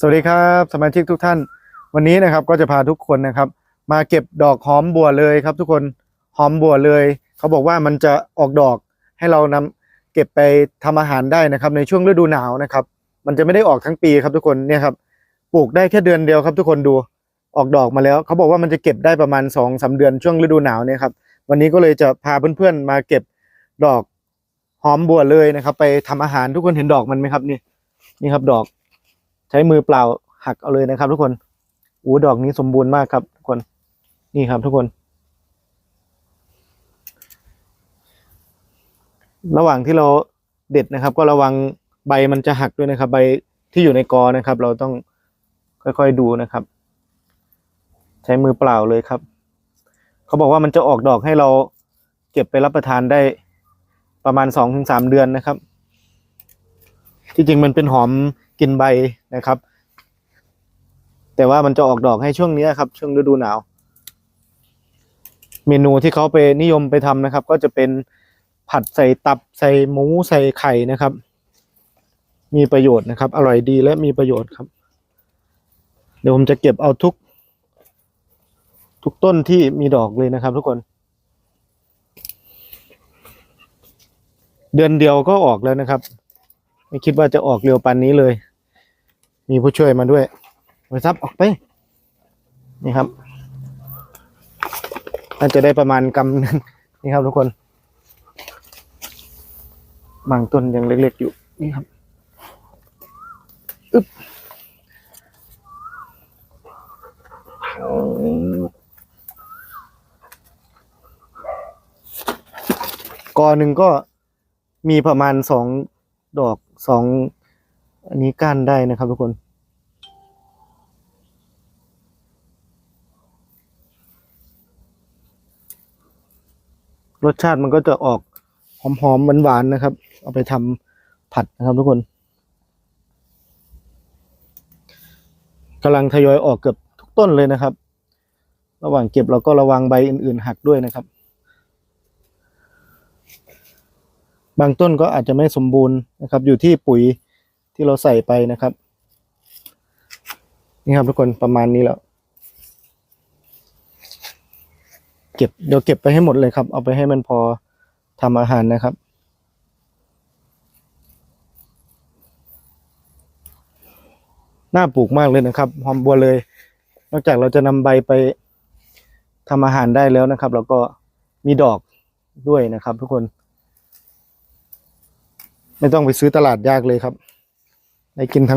สวัสดีครับสมาชิกทุกท่าน วันนี้นะครับก็จะพาทุกคนนะครับ มาเก็บดอกหอมบัวเลยครับ ทุกคนหอมบัวเลย เขาบอกว่ามันจะออกดอกให้เรานำเก็บไปทำอาหารได้นะครับ ในช่วงฤดูหนาวนะครับ มันจะไม่ได้ออกทั้งปีครับทุกคนเนี่ยครับปลูกได้แค่เดือนเดียวครับ ทุกคนดูออกดอกมาแล้ว เขาบอกว่ามันจะเก็บได้ประมาณ2อสาเดือนช่วงฤดูหนาวเนี่ยครับวันนี้ก็เลยจะพาเพื่อนๆมาเก็บดอกหอมบัวเลยนะครับ ไปทำอาหารทุกคนเห็นดอกมันไหมครับนี่นี่ครับดอก ใช้มือเปล่าหักเอาเลยนะครับ ทุกคนอูดอกนี้สมบูรณ์มากครับทุกคนนี่ครับทุกคน ระหว่างที่เราเด็ดนะครับ ก็ระวังใบมันจะหักด้วยนะครับ ใบที่อยู่ในกอนะครับ เราต้องค่อยๆดูนะครับ ใช้มือเปล่าเลยครับ เขาบอกว่ามันจะออกดอกให้เราเก็บไปรับประทานได้ประมาณสองถึงสามเดือนนะครับ ที่จริงมันเป็นหอม กินใบนะครับ แต่ว่ามันจะออกดอกให้ช่วงนี้ครับ ช่วงฤดูหนาว เมนูที่เขาไปนิยมไปทำนะครับ ก็จะเป็นผัดใส่ตับใส่หมูใส่ไข่นะครับ มีประโยชน์นะครับ อร่อยดีและมีประโยชน์ครับ เดี๋ยวผมจะเก็บเอาทุก ทุกต้นที่มีดอกเลยนะครับ ทุกคน เดือนเดียวก็ออกแล้วนะครับ ไม่คิดว่าจะออกเร็วปานนี้เลย มีผู้ช่วยมาด้วยไปซับออกไป นี่ครับน่าจะได้ประมาณกำหนึงนี่ครับทุกคน บางต้นยังเล็กๆอยู่ นี่ครับอึ๊บกอหนึ่งก็มีประมาณสองดอกสอง อันนี้ก้านได้นะครับทุกคน รสชาติมันก็จะออกหอมๆหวานๆนะครับ เอาไปทำผัดนะครับทุกคนกำลังทยอยออกเกือบทุกต้นเลยนะครับ ระหว่างเก็บเราก็ระวังใบอื่นๆหักด้วยนะครับ บางต้นก็อาจจะไม่สมบูรณ์นะครับ อยู่ที่ปุ๋ย ที่เราใส่ไปนะครับ นี่ครับทุกคนประมาณนี้แล้วเก็บเดี๋ยวเก็บไปให้หมดเลยครับ เอาไปให้มันพอทำอาหารนะครับน่าปลูกมากเลยนะครับหอมบัวเลย นอกจากเราจะนำใบไปทำอาหารได้แล้วนะครับ แล้วก็มีดอกด้วยนะครับ ทุกคน ไม่ต้องไปซื้อตลาดยากเลยครับ ได้กินทั้ง